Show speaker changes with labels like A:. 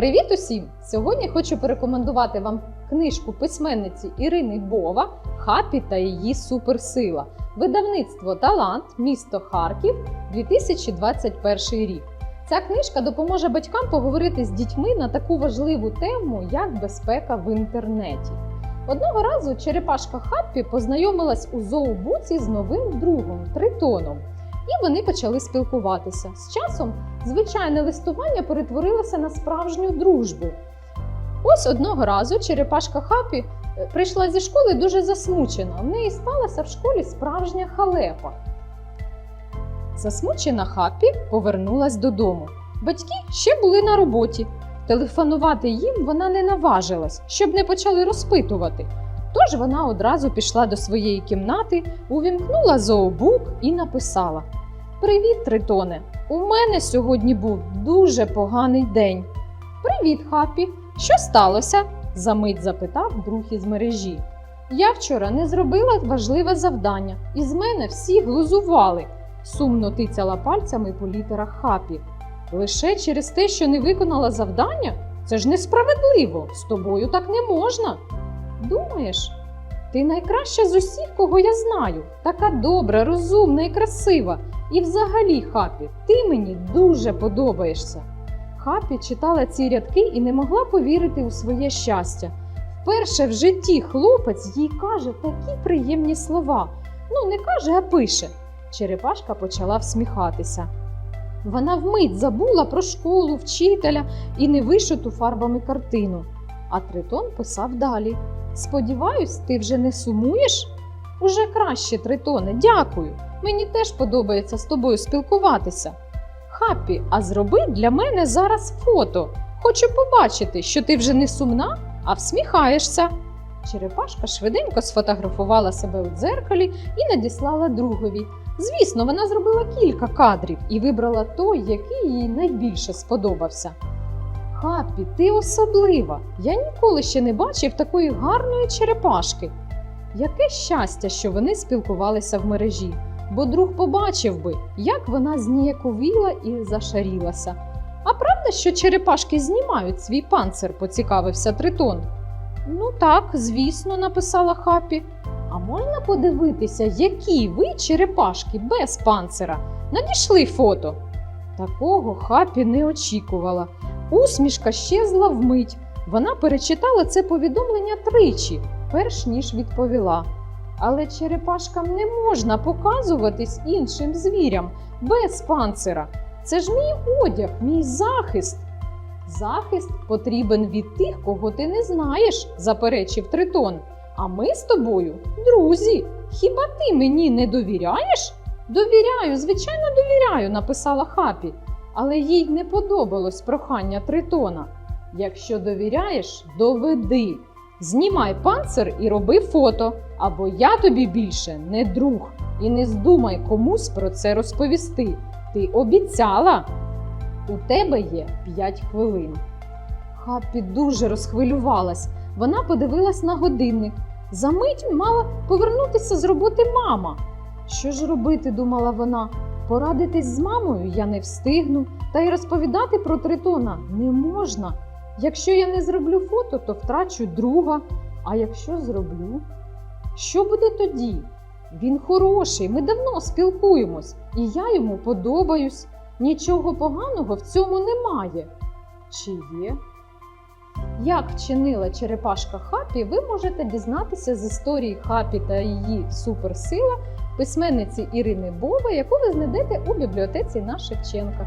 A: Привіт усім! Сьогодні хочу порекомендувати вам книжку письменниці Ірини Бова Хапі та її суперсила. Видавництво Талант, місто Харків, 2021 рік. Ця книжка допоможе батькам поговорити з дітьми на таку важливу тему, як безпека в інтернеті. Одного разу черепашка Хаппі познайомилась у зообуці з новим другом Тритоном, і вони почали спілкуватися. З часом звичайне листування перетворилося на справжню дружбу. Ось одного разу черепашка Хапі е, прийшла зі школи дуже засмучена. В неї сталася в школі справжня халепа. Засмучена Хаппі повернулась додому. Батьки ще були на роботі. Телефонувати їм вона не наважилась, щоб не почали розпитувати. Тож вона одразу пішла до своєї кімнати, увімкнула зообук і написала: Привіт, Тритоне! У мене сьогодні був дуже поганий день. Привіт, Хапі! Що сталося? замить запитав друг із мережі. Я вчора не зробила важливе завдання, і з мене всі глузували, сумно тицяла пальцями по літерах Хапі. Лише через те, що не виконала завдання? Це ж несправедливо. З тобою так не можна. Думаєш? Ти найкраща з усіх, кого я знаю. Така добра, розумна і красива. І взагалі, Хапі, ти мені дуже подобаєшся. Хапі читала ці рядки і не могла повірити у своє щастя. Вперше в житті хлопець їй каже такі приємні слова. Ну, не каже, а пише. Черепашка почала всміхатися. Вона вмить забула про школу, вчителя і невишиту фарбами картину. А Тритон писав далі: Сподіваюсь, ти вже не сумуєш? Уже краще, Тритоне, дякую. Мені теж подобається з тобою спілкуватися. Хаппі, а зроби для мене зараз фото. Хочу побачити, що ти вже не сумна, а всміхаєшся. Черепашка швиденько сфотографувала себе у дзеркалі і надіслала другові. Звісно, вона зробила кілька кадрів і вибрала той, який їй найбільше сподобався. Хаппі, ти особлива. Я ніколи ще не бачив такої гарної черепашки. Яке щастя, що вони спілкувалися в мережі, бо друг побачив би, як вона зніяковіла і зашарілася. А правда, що черепашки знімають свій панцир, поцікавився Тритон. Ну так, звісно, написала Хаппі. А можна подивитися, які ви черепашки без панцира? Надійшли фото. Такого Хапі не очікувала. Усмішка щезла вмить. Вона перечитала це повідомлення тричі, перш ніж відповіла. Але черепашкам не можна показуватись іншим звірям без панцира. Це ж мій одяг, мій захист. Захист потрібен від тих, кого ти не знаєш, заперечив Тритон. А ми з тобою друзі. Хіба ти мені не довіряєш? Довіряю, звичайно, довіряю, написала Хапі, але їй не подобалось прохання Тритона. Якщо довіряєш, доведи. Знімай панцир і роби фото, або я тобі більше не друг. І не здумай комусь про це розповісти. Ти обіцяла. У тебе є 5 хвилин. Хаппі дуже розхвилювалась. Вона подивилась на годинник. Замить мала повернутися з роботи мама. Що ж робити, думала вона. Порадитись з мамою я не встигну, та й розповідати про тритона не можна. Якщо я не зроблю фото, то втрачу друга. А якщо зроблю, що буде тоді? Він хороший, ми давно спілкуємось, і я йому подобаюсь. Нічого поганого в цьому немає. Чи є? Як вчинила черепашка Хапі, ви можете дізнатися з історії Хапі та її суперсила письменниці Ірини Бова, яку ви знайдете у бібліотеці на Шевченка.